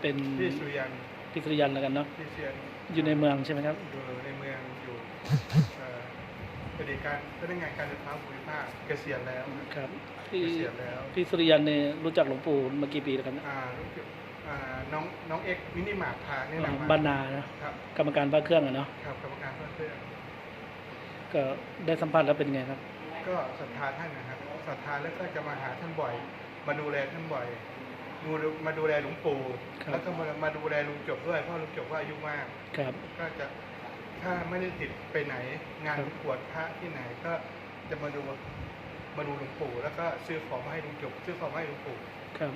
เป็นที่สุริยันพิสุริยันแล้วกันเนาะที่เซียนอยู่ในเมืองใช่ไหมครับอยู่ในเมืองอยู่เอ่อปฏิการพนักงานการไฟฟ้าภูมิภาคเกษียณแล้วครับเกพี่ษียณแล้วพี่สุริยันเนี่ยรู้จักหลวงปู่มากี่ปีแล้วครับอ่ารู้สึกอ่าน้องน้องเอ็กซ์มินิมาร์ทพาแนะนำมาบ้านนานะครับกรรมการพระเครื่องอะเนาะครับกรรมการเพื่อนเพื่อนก็ได้สัมผัสแล้วเป็นไงครับ ก็ศรัทธาท่านนะครับศรัทธาแล้วก็จะมาหาท่านบ่อย มาดูแลท่านบ่อย ดูมาดูแลหลวงปู่ครับ แล้วก็มามาดูแลลุงจบด้วยเพราะลุงจบก็อายุมาก ครับ ก็จะถ้าไม่ได้ติดไปไหน งานครับประกวดพระที่ไหนก็จะมาดูมาดูหลวงปู่แล้วก็ซื้อของมาให้ลุงจบ ซื้อของมาให้หลวงปู่ครับ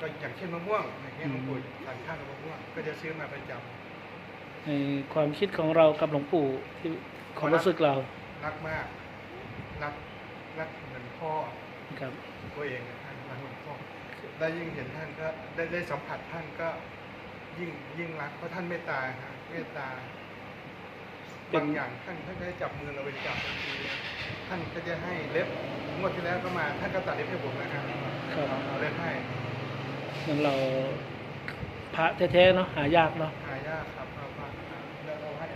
ก็อย่างเช่นมะม่วงอย่างเงี้ยอืมหลวงปู่สั่งข้าวมะม่วงก็จะซื้อมาประจำในความคิดของเรากับหลวงปู่ที่ความรู้สึกเรารักมากรักรักเหมือนพ่อครับ ตัวเองนะท่านรักเหมือนพ่อ ได้ยิ่งเห็นท่านก็ได้ได้สัมผัสท่านก็ยิ่งยิ่งรักเพราะท่านเมตตาฮะเมตตาเป็นบางอย่างท่านท่านก็จะจับมือเราไปจับบางทีท่านก็จะให้เล็บงวดที่แล้วก็มาท่านก็ตัดเล็บให้ผมนะครับครับเอาเล็บให้เหมือนเราพระแท้ๆเนาะหายากเนาะหายากครับเอามาแล้วเราให้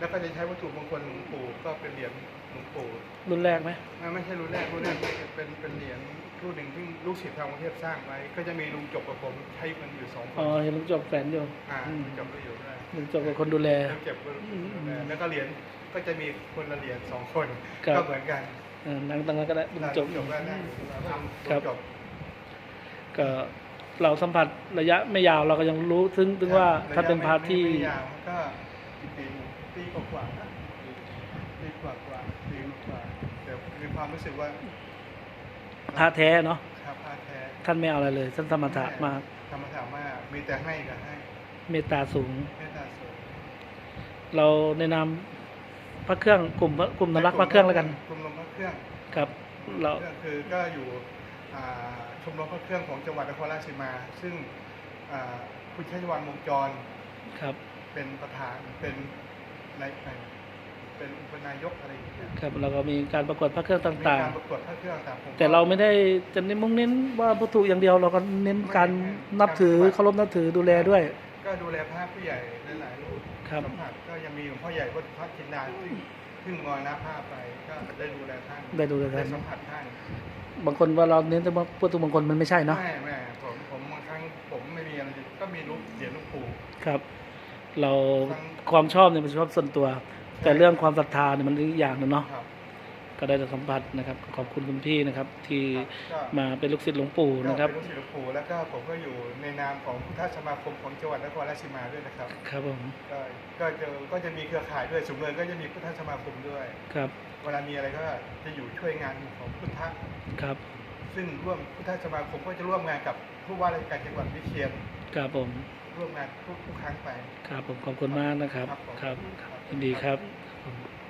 แล้วก็จะใช้วัตถุมงคลหลวงปู่ก็เป็นเหรียญหลวงปู่รุ่นแรกไหมอ่าไม่ใช่รุ่นแรกรุ่นแรกเป็นเป็นเหรียญรุ่นหนึ่งที่ลูกศิษย์ทางกรุงเทพสร้างไว้ ก็จะมีลุงจบกับผมใช้มันอยู่สองคอ๋อนเห็นลุงจบแฝนอยู่อ่าอืมลุงจบก็อยู่ด้วยลุงจบเป็นคนดูแลลุงเก็บก็อืมแล้วก็เหรียญก็จะมีคนละเหรียญสองคนครับก็เหมือนกันเออนั่งตรงนั้นก็ได้ลุงจบจบก็ได้ลุงครับจบก็เราสัมผัสระยะไม่ยาวเราก็ยังรู้ถึงถึงว่าถ้าเป็นพระที่ไม่ไม่ยาวก็กี่ ปีปีกว่าๆนะปีกว่าๆปีกว่าๆแต่มีความรู้สึกว่าพระแท้เนาะครับพระแท้ ท่านไม่เอาอะไรเลยท่านสมถะมากธรรมถามว่ามีแต่ให้กับให้ เมตตาสูง เมตตาสูง เราในนามพระเครื่องกลุ่มกลุ่มนรักพระเครื่องแล้วกันชมรมพระเครื่อง ครับ เราเครื่องคือก็อยู่อ่าชมรมพระเครื่องของจังหวัดนครราชสีมา ซึ่งอ่าคุณชัยวันวงจรครับ เป็นประธานเป็น นายเป็นอุปนายกอะไรอย่างเงี้ยครับเราก็มีการประกวดพระเครื่องมีต่างการประกวดพระเครื่องต่างๆผมก็ๆแต่เราไม่ได้จะเน้นมุ่งเน้นว่าวัตถุอย่างเดียวเราก็เน้นการนับถือเคารพนับถือดูแลด้วย ก็ดูแลพระผู้ใหญ่หลายๆรูปครับ สัมผัสก็ยังมีหลวงพ่อใหญ่วัดพระจินดาซึ่งซึ่งมรณภาพไปก็ได้ดูแลท่านได้ดูแลท่านได้สัมผัสท่านบางคนว่าเราเน้นแต่ว่าวัตถุมงคลมันไม่ใช่เนาะไม่ไม่ผมผมบางครั้งผมไม่มีอะไรก็มีรูปเหรียญหลูกปู่ครับ เราบางความชอบเนี่ยเป็นชอบส่วนตัว แต่เรื่องความศรัทธาเนี่ยมันอีกอย่างหนึงเนาะครับ ก็ได้แต่สัมผัสนะครับ ขอบคุณคุณพี่นะครับ ที่ก็ มาเป็นลูกศิษย์หลวงปู่ก็นะครับเป็นลูกศิษย์หลวงปู่แล้วก็ผมก็อยู่ในนามของพุทธสมาคมของจังหวัดนครราชสีมาด้วยนะครับ ครับผมก็ก็จะก็จะมีเครือข่ายด้วยสุเมืองก็จะมีพุทธสมาคมด้วย ครับเวลามีอะไรก็จะอยู่ช่วยงานของพุทธครับซึ่งร่วมพุทธสมาคมก็จะร่วมงานกับผู้ว่าราชการจังหวัดวิเชียรครับผม ร่วมงานทุกทุกครั้งไป ครับผมขอบคุณมากนะครับ ครับผมครับครับยินดีครับ